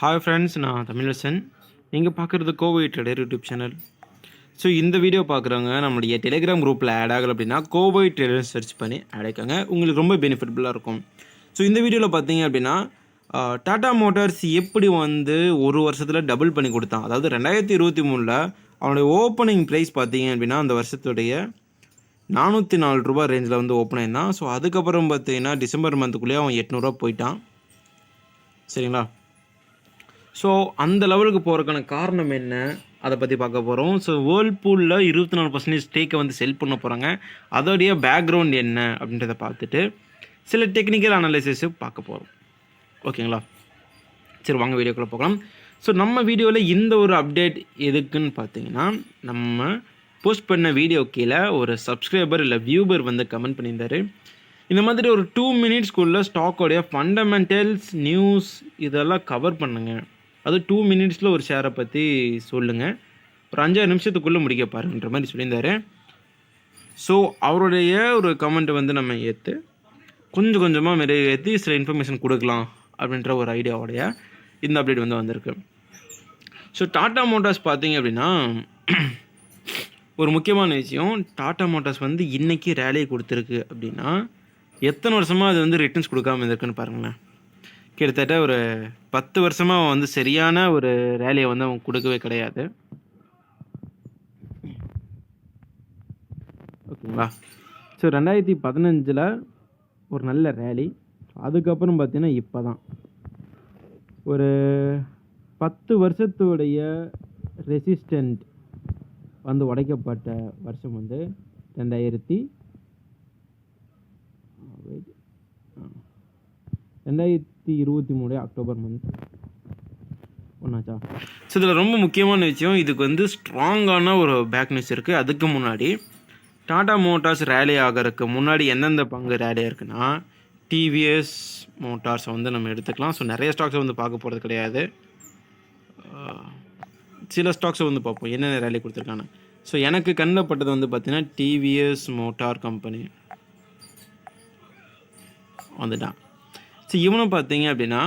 Hi friends நான் தமிழசன் நீங்கள் பார்க்குறது Kovai trader YouTube channel so இந்த வீடியோ பார்க்குறவங்க நம்மளுடைய டெலிகிராம் குரூப்பில் ஆட் ஆகலை அப்படின்னா கோவை ட்ரேடர் சர்ச் பண்ணி ஆட் உங்களுக்கு ரொம்ப பெனிஃபிட்ஃபுல்லாக இருக்கும். ஸோ இந்த வீடியோவில் பார்த்தீங்க அப்படின்னா டாடா மோட்டார்ஸ் எப்படி வந்து ஒரு வருஷத்தில் டபுள் பண்ணி கொடுத்தான்? அதாவது ரெண்டாயிரத்தி இருபத்தி மூணில் அவனுடைய ஓப்பனிங் ப்ரைஸ் பார்த்தீங்க அப்படின்னா அந்த வருஷத்துடைய நானூற்றி நாலு ரூபா ரேஞ்சில் வந்து ஓப்பன் ஆயிருந்தான். ஸோ அதுக்கப்புறம் பார்த்தீங்கன்னா டிசம்பர் மந்த்துக்குள்ளேயே அவன் எட்நூறுரூவா போயிட்டான். சரிங்களா? ஸோ அந்த லெவலுக்கு போகிறதுக்கான காரணம் என்ன? அதை பற்றி பார்க்க போகிறோம் ஸோ வேர்ல்பூலில் இருபத்தி நாலு பர்சன்டேஜ் ஸ்டேக்கை வந்து செல் பண்ண போகிறாங்க அதோடைய பேக்ரவுண்ட் என்ன அப்படின்றத பார்த்துட்டு சில டெக்னிக்கல் அனாலிசிஸு பார்க்க போகிறோம் ஓகேங்களா? சரி வாங்க வீடியோக்குள்ளே போகலாம். ஸோ நம்ம வீடியோவில் இந்த ஒரு அப்டேட் எதுக்குன்னு பார்த்தீங்கன்னா நம்ம போஸ்ட் பண்ண வீடியோ கீழே ஒரு சப்ஸ்கிரைபர் இல்லை வியூபர் வந்து கமெண்ட் பண்ணியிருந்தாரு. இந்த மாதிரி ஒரு டூ மினிட்ஸ்க்குள்ளே ஸ்டாக்கோடைய ஃபண்டமெண்டல்ஸ் நியூஸ் இதெல்லாம் கவர் பண்ணுங்கள் அது டூ மினிட்ஸில் ஒரு ஷேரை பற்றி சொல்லுங்கள் ஒரு அஞ்சாறு நிமிஷத்துக்குள்ளே முடிக்க பாருன்ற மாதிரி சொல்லியிருந்தார். ஸோ அவருடைய ஒரு கமெண்ட்டை வந்து நம்ம ஏற்று கொஞ்சம் கொஞ்சமாக மெருகேற்றி சில இன்ஃபர்மேஷன் கொடுக்கலாம் அப்படின்ற ஒரு ஐடியாவோடைய இந்த அப்டேட் வந்து வந்திருக்கு. ஸோ டாட்டா மோட்டார்ஸ் பார்த்தீங்க அப்படின்னா ஒரு முக்கியமான விஷயம் டாட்டா மோட்டார்ஸ் வந்து இன்றைக்கி ரேலியை கொடுத்துருக்கு அப்படின்னா எத்தனை வருஷமாக அது வந்து ரிட்டர்ன்ஸ் கொடுக்காம இருக்குன்னு பாருங்களேன். கிட்டத்தட்ட ஒரு பத்து வருஷமாக அவன் வந்து சரியான ஒரு ரேலியை வந்து அவன் கொடுக்கவே கிடையாது. ஓகேங்களா? ஸோ ரெண்டாயிரத்தி பதினஞ்சில் ஒரு நல்ல ரேலி அதுக்கப்புறம் பார்த்தீங்கன்னா இப்போ தான் ஒரு பத்து வருஷத்துடைய ரெசிஸ்டண்ட் வந்து உடைக்கப்பட்ட வருஷம் வந்து ரெண்டாயிரத்தி ரெண்டாயிரத்தி ரெண்டாயிரத்தி இருபத்தி மூணு அக்டோபர் மந்த் ஒன்றாச்சா ஸோ இதில் ரொம்ப முக்கியமான விஷயம் இதுக்கு வந்து ஸ்ட்ராங்கான ஒரு பேக் நியூஸ் இருக்குது அதுக்கு முன்னாடி டாடா மோட்டார்ஸ் ரேலி ஆகிறதுக்கு முன்னாடி எந்தெந்த பங்கு ரேலி இருக்குன்னா டிவிஎஸ் மோட்டார்ஸை வந்து நம்ம எடுத்துக்கலாம். ஸோ நிறைய ஸ்டாக்ஸை வந்து பார்க்க போகிறது கிடையாது. சில ஸ்டாக்ஸை வந்து பார்ப்போம். என்னென்ன ரேலி கொடுத்துருக்காங்க ஸோ எனக்கு கண்ணில் பட்டது வந்து பார்த்தீங்கன்னா டிவிஎஸ் மோட்டார் கம்பெனி வந்துட்டான் ஸோ இவனும் பார்த்தீங்க அப்படின்னா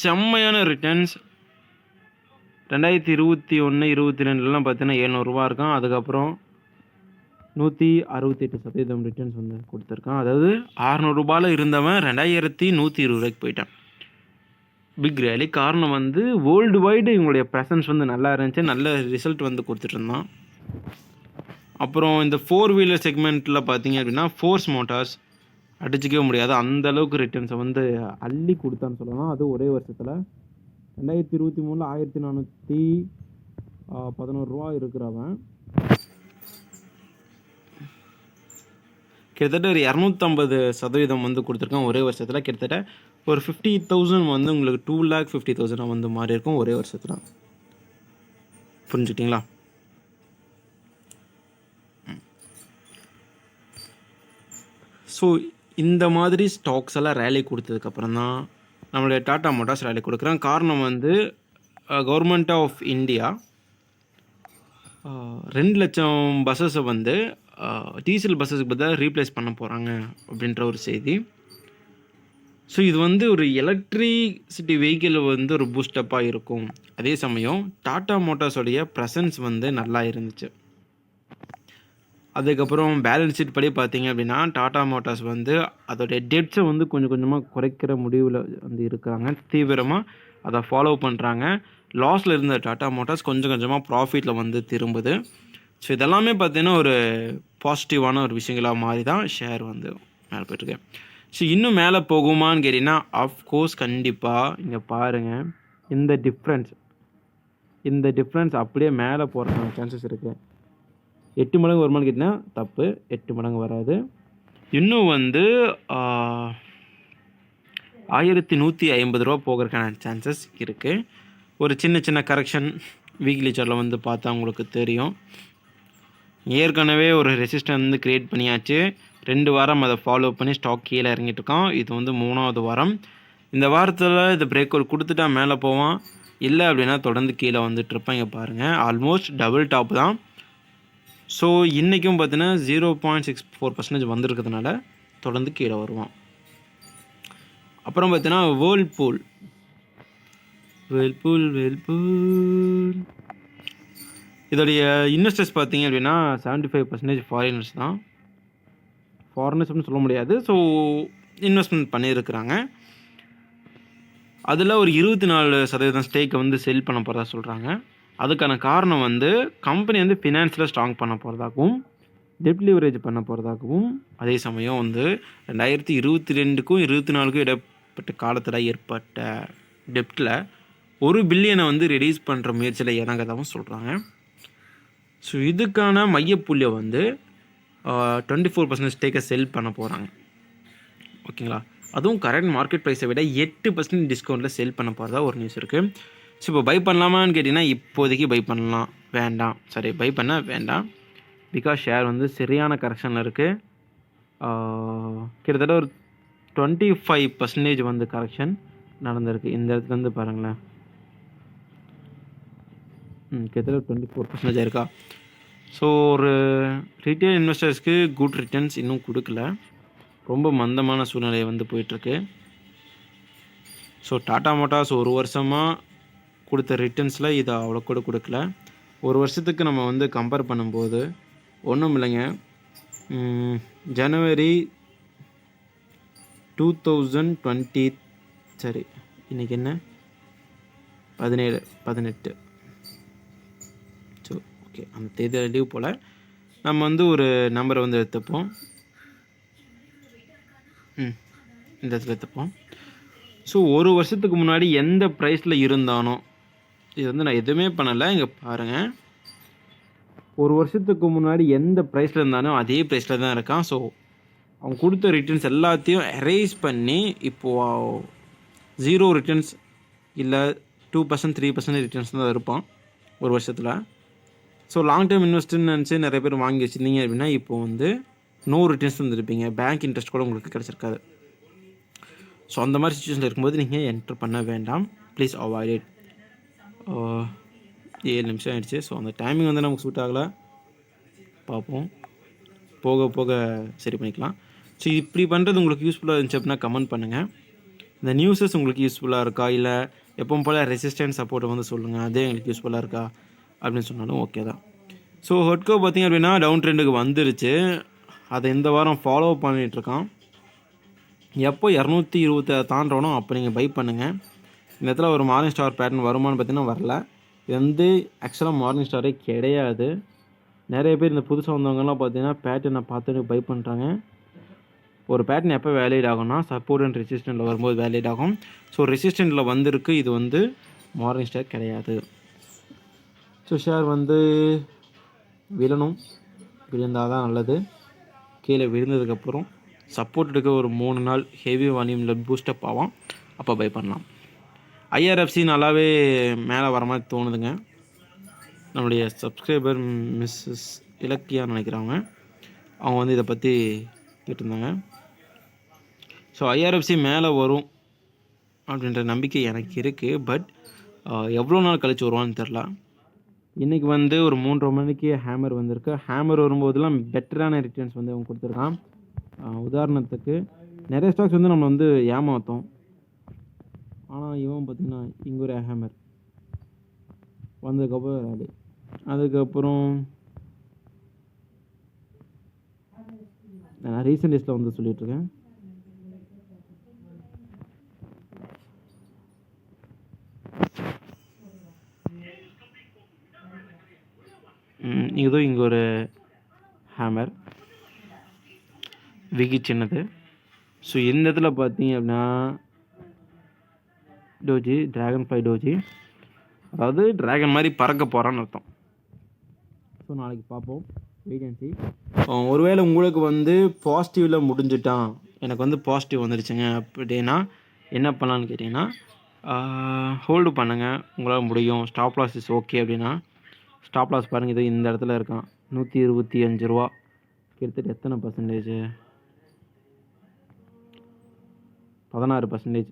செம்மையான ரிட்டர்ன்ஸ் ரெண்டாயிரத்தி இருபத்தி ஒன்று இருபத்தி ரெண்டுலலாம் பார்த்தீங்கன்னா ஏழ்நூறுரூவா இருக்கான். அதுக்கப்புறம் நூற்றி அறுபத்தெட்டு சதவீதம் ரிட்டர்ன்ஸ் வந்து கொடுத்துருக்கான். அதாவது அறநூறுபாயில் இருந்தவன் ரெண்டாயிரத்தி நூற்றி இருபது ரூபாய்க்கு போயிட்டான். பிக் ரேலி காரணம் வந்து வேர்ல்டு வைடு இவங்களுடைய ப்ரெசன்ஸ் வந்து நல்லா இருந்துச்சு. நல்ல ரிசல்ட் வந்து கொடுத்துட்டு இருந்தான். அப்புறம் இந்த ஃபோர் வீலர் செக்மெண்ட்டில் பார்த்தீங்க அப்படின்னா ஃபோர்ஸ் மோட்டார்ஸ் அடிச்சிக்கவே முடியாது. அந்த அளவுக்கு ரிட்டர்ன்ஸை வந்து அள்ளி கொடுத்தான்னு சொல்லலாம் அது ஒரே வருஷத்தில் ரெண்டாயிரத்தி இருபத்தி மூணில் ஆயிரத்தி நானூற்றி பதினோரு ரூபா இருக்கிறவன். கிட்டத்தட்ட ஒரு இரநூத்தம்பது சதவீதம் வந்து கொடுத்துருக்கான் ஒரே வருஷத்தில். கிட்டத்தட்ட ஒரு ஃபிஃப்டி தௌசண்ட் வந்து உங்களுக்கு டூ லேக் ஃபிஃப்டி தௌசண்ட் வந்து மாறி இருக்கும் ஒரே வருஷத்தில். புரிஞ்சுக்கிட்டீங்களா? ஸோ இந்த மாதிரி ஸ்டாக்ஸ் எல்லாம் ரேலி கொடுத்ததுக்கப்புறம் தான் நம்மளுடைய டாடா மோட்டார்ஸ் ரேலி கொடுக்குறான் காரணம் வந்து கவர்மெண்ட் ஆஃப் இந்தியா ரெண்டு லட்சம் பஸ்ஸஸை வந்து டீசல் பஸ்ஸஸுக்கு பதிலாக ரீப்ளேஸ் பண்ண போகிறாங்க அப்படின்ற ஒரு செய்தி. ஸோ இது வந்து ஒரு எலக்ட்ரிசிட்டி வெஹிக்கிள் வந்து ஒரு பூஸ்டப்பாக இருக்கும். அதே சமயம் டாட்டா மோட்டார்ஸோடைய ப்ரெசன்ஸ் வந்து நல்லா இருந்துச்சு. அதுக்கப்புறம் பேலன்ஸ் ஷீட் படி பார்த்தீங்க அப்படின்னா டாடா மோட்டார்ஸ் வந்து அதோடைய டெட்ஸை வந்து கொஞ்சம் கொஞ்சமாக குறைக்கிற முடிவில் வந்து இருக்கிறாங்க. தீவிரமாக அதை ஃபாலோ பண்ணுறாங்க லாஸில் இருந்த டாடா மோட்டார்ஸ் கொஞ்சம் கொஞ்சமாக ப்ராஃபிட்டில் வந்து திரும்புது. ஸோ இதெல்லாமே பார்த்தீங்கன்னா ஒரு பாசிட்டிவான ஒரு விஷயங்களாக மாறி தான் ஷேர் வந்து மேலே போயிட்டுருக்கு. ஸோ இன்னும் மேலே போகுமான்னு கேட்டிங்கன்னா அஃப்கோர்ஸ் கண்டிப்பாக இங்கே பாருங்கள் இந்த டிஃப்ரென்ஸ் இந்த டிஃப்ரென்ஸ் அப்படியே மேலே போகிறதுக்கான சான்சஸ் இருக்குது எட்டு மடங்கு வருமானு கேட்டிங்கன்னா தப்பு. எட்டு மடங்கு வராது. இன்னும் வந்து ஆயிரத்தி நூற்றி ஐம்பது ரூபா போகிறதுக்கான சான்சஸ் இருக்குது ஒரு சின்ன சின்ன கரெக்ஷன் வீக்லி சார்ட்டில் வந்து பார்த்தா உங்களுக்கு தெரியும். ஏற்கனவே ஒரு ரெசிஸ்டன் வந்து க்ரியேட் பண்ணியாச்சு. ரெண்டு வாரம் அதை ஃபாலோ பண்ணி ஸ்டாக் கீழே இறங்கிட்டுருக்கோம் இது வந்து மூணாவது வாரம். இந்த வாரத்தில் இது பிரேக் அவுட் கொடுத்துட்டா மேலே போவான். இல்லை அப்படின்னா தொடர்ந்து கீழே வந்துட்டு இருப்பேன் இங்கே பாருங்கள் ஆல்மோஸ்ட் டபுள் டாப் தான். ஸோ இன்றைக்கும் பார்த்தீங்கன்னா zero point six four percentage வந்திருக்கிறதுனால தொடர்ந்து கீழே வருவான் அப்புறம் பார்த்தீங்கன்னா வேர்ல்பூல் வேல் பூல் இதோடைய இன்வெஸ்டர்ஸ் பார்த்தீங்க அப்படின்னா செவன்ட்டி ஃபைவ் பர்சன்டேஜ் ஃபாரினர்ஸ் தான் ஃபாரினர்ஸ்னு சொல்ல முடியாது. ஸோ இன்வெஸ்ட்மெண்ட் பண்ணியிருக்கிறாங்க. அதில் ஒரு இருபத்தி நாலு சதவீதம் ஸ்டேக்கை வந்து செல் பண்ண போகிறதா சொல்கிறாங்க அதுக்கான காரணம் வந்து கம்பெனி வந்து ஃபினான்ஸில் ஸ்ட்ராங் பண்ண போகிறதாகவும் டெப்ட் லிவரேஜ் பண்ண போகிறதாகவும் அதே சமயம் வந்து ரெண்டாயிரத்தி இருபத்தி ரெண்டுக்கும் இருபத்தி நாலுக்கும் இடப்பட்ட காலத்தில் ஏற்பட்ட டெப்டில் ஒரு பில்லியனை வந்து ரெடியூஸ் பண்ணுற முயற்சியில் இறங்கதாகவும் சொல்கிறாங்க ஸோ இதுக்கான மையப்புள்ளியை வந்து டுவெண்ட்டி ஃபோர் பர்சன்டேஜ் ஸ்டேக்கை செல் பண்ண போகிறாங்க ஓகேங்களா? அதுவும் கரண்ட் மார்க்கெட் ப்ரைஸை விட எட்டு பர்சன்ட் டிஸ்கவுண்ட்டில் செல் பண்ண போகிறதா ஒரு நியூஸ் இருக்குது ஸோ இப்போ பை பண்ணலாமான்னு கேட்டிங்கன்னா இப்போதைக்கு பை பண்ணலாம். வேண்டாம். சரி பை பண்ண வேண்டாம். பிகாஸ் ஷேர் வந்து சரியான கரெக்ஷனில் இருக்குது கிட்டத்தட்ட ஒரு டுவெண்ட்டி ஃபைவ் பர்சன்டேஜ் வந்து கரெக்ஷன் நடந்திருக்கு. இந்த இடத்துலேருந்து பாருங்களேன். ம் கிட்டத்தட்ட டுவெண்ட்டி ஃபோர் பர்சன்டேஜ் இருக்கா ஸோ ஒரு ரீட்டைல் இன்வெஸ்டர்ஸ்க்கு குட் ரிட்டர்ன்ஸ் இன்னும் கொடுக்கல. ரொம்ப மந்தமான சூழ்நிலை வந்து போயிட்டுருக்கு ஸோ டாடா மோட்டார்ஸ் ஒரு வருஷமாக கொடுத்த ரிட்டர்ன்ஸில் இதை அவ்வளோ கூட கொடுக்கல. ஒரு வருஷத்துக்கு நம்ம வந்து கம்பேர் பண்ணும்போது ஒன்றும் இல்லைங்க. ஜனவரி டூ தௌசண்ட் டுவெண்ட்டி சரி இன்றைக்கி என்ன? பதினேழு பதினெட்டு. ஸோ ஓகே அந்த தேதியில் லீவ் போல். நம்ம வந்து ஒரு நம்பரை வந்து எடுத்துப்போம். ம் இந்த இடத்துல எடுத்துப்போம். ஸோ ஒரு வருஷத்துக்கு முன்னாடி எந்த ப்ரைஸில் இருந்தானோ இது வந்து நான் எதுவுமே பண்ணலை. இங்கே பாருங்கள் ஒரு வருஷத்துக்கு முன்னாடி எந்த ப்ரைஸில் இருந்தாலும் அதே ப்ரைஸில் தான் இருக்கான். ஸோ அவன் கொடுத்த ரிட்டர்ன்ஸ் எல்லாத்தையும் எரேஸ் பண்ணி இப்போது ஜீரோ ரிட்டர்ன்ஸ் இல்லை two percent three percent returns தான் இருப்பான் ஒரு வருஷத்தில். ஸோ லாங் டேர்ம் இன்வெஸ்ட்னு நினச்சி நிறைய பேர் வாங்கி வச்சுருந்தீங்க அப்படின்னா இப்போ வந்து நோ ரிட்டர்ன்ஸ் வந்துருப்பீங்க பேங்க் இன்ட்ரெஸ்ட் கூட உங்களுக்கு கிடச்சிருக்காது. ஸோ அந்த மாதிரி சுச்சுவேஷனில் இருக்கும்போது நீங்கள் என்டர் பண்ண வேண்டாம். ப்ளீஸ் அவாய்ட் இட் ஏழு நிமிஷம் ஆயிடுச்சு. ஸோ அந்த டைமிங் வந்து நமக்கு சூட் ஆகலை. பார்ப்போம். போக போக சரி பண்ணிக்கலாம். ஸோ இப்படி பண்ணுறது உங்களுக்கு யூஸ்ஃபுல்லாக இருந்துச்சு அப்படின்னா கமெண்ட் பண்ணுங்கள் இந்த நியூஸஸ் உங்களுக்கு யூஸ்ஃபுல்லாக இருக்கா? இல்லை எப்பவும் போல் ரெசிஸ்டன்ஸ் சப்போர்ட்டை வந்து சொல்லுங்கள் அதே எங்களுக்கு யூஸ்ஃபுல்லாக இருக்கா? அப்படின்னு சொன்னாலும் ஓகே தான். ஸோ ஹொட்கோ பார்த்தீங்க அப்படின்னா டவுன் ட்ரெண்டுக்கு வந்துருச்சு. அதை இந்த வாரம் ஃபாலோ பண்ணிகிட்ருக்கான் எப்போ இரநூத்தி இருபத்தை தாண்டறனோ அப்போ நீங்கள் பை பண்ணுங்கள் இந்த இடத்துல ஒரு மார்னிங் ஸ்டார் பேட்டர்ன் வருமானு பார்த்தீங்கன்னா வரல. இது வந்து ஆக்சுவலாக மார்னிங் ஸ்டாரே கிடையாது. நிறைய பேர் இந்த புதுசாக வந்தவங்கலாம் பார்த்தீங்கன்னா பேட்டர்னை பார்த்துட்டு பை பண்ணுறாங்க ஒரு பேட்டர்ன் எப்போ வேலிட் ஆகும்னா சப்போர்ட் அண்ட் ரெசிஸ்டண்ட்டில் வரும்போது வேலிட் ஆகும். ஸோ ரெசிஸ்டண்ட்டில் வந்திருக்கு. இது வந்து மார்னிங் ஸ்டார் கிடையாது. ஸோ ஷேர் வந்து விழணும். விழுந்தால் தான் நல்லது. கீழே விழுந்ததுக்கப்புறம் சப்போர்ட் எடுக்க ஒரு மூணு நாள் ஹெவி வால்யூமில் பூஸ்டப் ஆகும். அப்போ பை பண்ணலாம். ஐஆர்எஃப்சி நல்லாவே மேலே வர மாதிரி தோணுதுங்க. நம்முடைய சப்ஸ்கிரைபர் மிஸ்ஸஸ் இலக்கியான்னு நினைக்கிறவங்க அவங்க வந்து இதை பற்றி கேட்டிருந்தாங்க. ஸோ ஐஆர்எஃப்சி மேலே வரும் அப்படின்ற நம்பிக்கை எனக்கு இருக்குது பட் எவ்வளோ நாள் கழிச்சு வருவான்னு தெரில இன்றைக்கி வந்து ஒரு மூன்றரை மணிக்கு ஹேமர் வந்திருக்கு. ஹேமர் வரும்போதெல்லாம் பெட்டரான ரிட்டர்ன்ஸ் வந்து அவங்க கொடுத்துருக்கான் உதாரணத்துக்கு நிறைய ஸ்டாக்ஸ் வந்து நம்ம வந்து ஏமாற்றோம் ஆனால் இவன் பார்த்திங்கன்னா இங்கே ஒரு ஹேமர் வந்ததுக்கப்புறம் ரேலி அதுக்கப்புறம் நான் ரீசெண்ட் டேஸில் வந்து சொல்லிகிட்ருக்கேன் இதோ இங்கே ஒரு ஹேமர் விகி சின்னது. ஸோ இந்த இடத்துல பார்த்தீங்க அப்படின்னா டோஜி ட்ராகன் ஃப்ளை டோஜி அதாவது ட்ராகன் மாதிரி பறக்க போகிறான்னு அர்த்தம். ஸோ நாளைக்கு பார்ப்போம். அஹ் ஒருவேளை உங்களுக்கு வந்து பாசிட்டிவில் முடிஞ்சிட்டான். எனக்கு வந்து பாசிட்டிவ் வந்துடுச்சுங்க. அப்படின்னா என்ன பண்ணலான்னு கேட்டிங்கன்னா ஹோல்டு பண்ணுங்கள் உங்களால் முடியும். ஸ்டாப் லாஸ் இஸ் ஓகே அப்படின்னா ஸ்டாப் லாஸ் பாருங்கள் இது இந்த இடத்துல இருக்கான். நூற்றி இருபத்தி அஞ்சு ரூபா. கிட்டத்தட்ட எத்தனை பர்சன்டேஜ் பதினாறு பர்சன்டேஜ்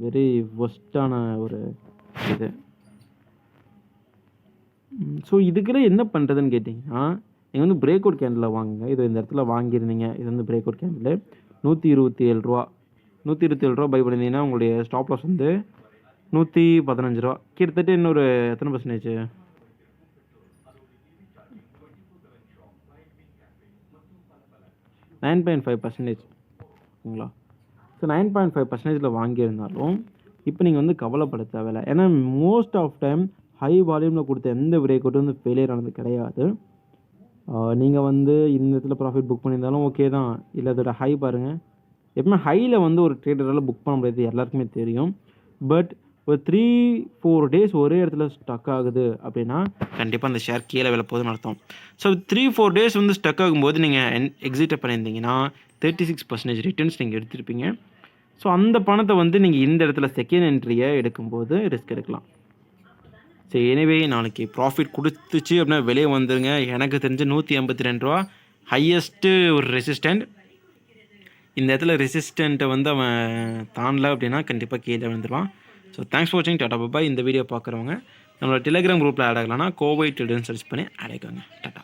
வெரி ஒஸ்டான ஒரு இது. ஸோ இதுக்கெல்லாம் என்ன பண்ணுறதுன்னு கேட்டிங்கன்னா நீங்கள் வந்து பிரேக் அவுட் கேண்டில் வாங்குங்க. இது இந்த இடத்துல வாங்கியிருந்தீங்க இது வந்து பிரேக் அவுட் கேண்டில் நூற்றி இருபத்தி ஏழு ரூபா. நூற்றி இருபத்தி ஏழு ரூபா பை பண்ணியிருந்தீங்கன்னா உங்களுடைய ஸ்டாப் லாஸ் வந்து நூற்றி பதினஞ்சு ரூபா. கிட்டத்தட்ட இன்னொரு எத்தனை percentage nine point five percentage ஓகேங்களா? ஸோ நைன் பாயிண்ட் ஃபைவ் பர்சன்டேஜில் வாங்கியிருந்தாலும் இப்போ நீங்கள் வந்து கவலைப்பட தேவையில்லை. ஏன்னா மோஸ்ட் ஆஃப் டைம் ஹை வால்யூமில் கொடுத்த எந்த பிரேக் அவுட்டும் வந்து ஃபெயிலியர் ஆனது கிடையாது. நீங்கள் வந்து இந்த இடத்துல ப்ராஃபிட் புக் பண்ணியிருந்தாலும் ஓகே தான். இல்லை அதோட ஹை பாருங்கள் எப்பவுமே ஹையில் வந்து ஒரு ட்ரேடரால் புக் பண்ண முடியாது. எல்லாருக்குமே தெரியும். பட் ஒரு த்ரீ ஃபோர் டேஸ் ஒரே இடத்துல ஸ்டக் ஆகுது அப்படின்னா கண்டிப்பாக அந்த ஷேர் கீழே வில போகுதுன்னு அர்த்தம். ஸோ த்ரீ ஃபோர் டேஸ் வந்து ஸ்டக் ஆகும்போது நீங்கள் எக்ஸிட்டை பண்ணியிருந்தீங்கன்னா தேர்ட்டி சிக்ஸ் பர்சன்டேஜ் ரிட்டர்ன்ஸ் நீங்கள் எடுத்திருப்பீங்க. ஸோ அந்த பணத்தை வந்து நீங்கள் இந்த இடத்துல செகண்ட் என்ட்ரியை எடுக்கும்போது ரிஸ்க் எடுக்கலாம். சரி எனவே நாளைக்கு ப்ராஃபிட் கொடுத்துச்சு அப்படின்னா வெளியே வந்துருங்க. எனக்கு தெரிஞ்ச நூற்றி எண்பத்தி ரெண்டு ரூபா. ஹையஸ்ட்டு ஒரு ரெசிஸ்டண்ட் இந்த இடத்துல ரெசிஸ்டண்ட்டை வந்து அவன் தாண்டல அப்படின்னா கண்டிப்பாக கீழே விழுந்துருவான். ஸோ தேங்க்ஸ் ஃபார் வாட்சிங் டாடா பாபா இந்த வீடியோ பார்க்குறவங்க நம்மளோட டெலிகிராம் குரூப்பில் ஆட் ஆகலாம்னா கோவை ட்ரேடர்னு சர்ச் பண்ணி ஆட் ஆகிக்கோங்க. டாட்டா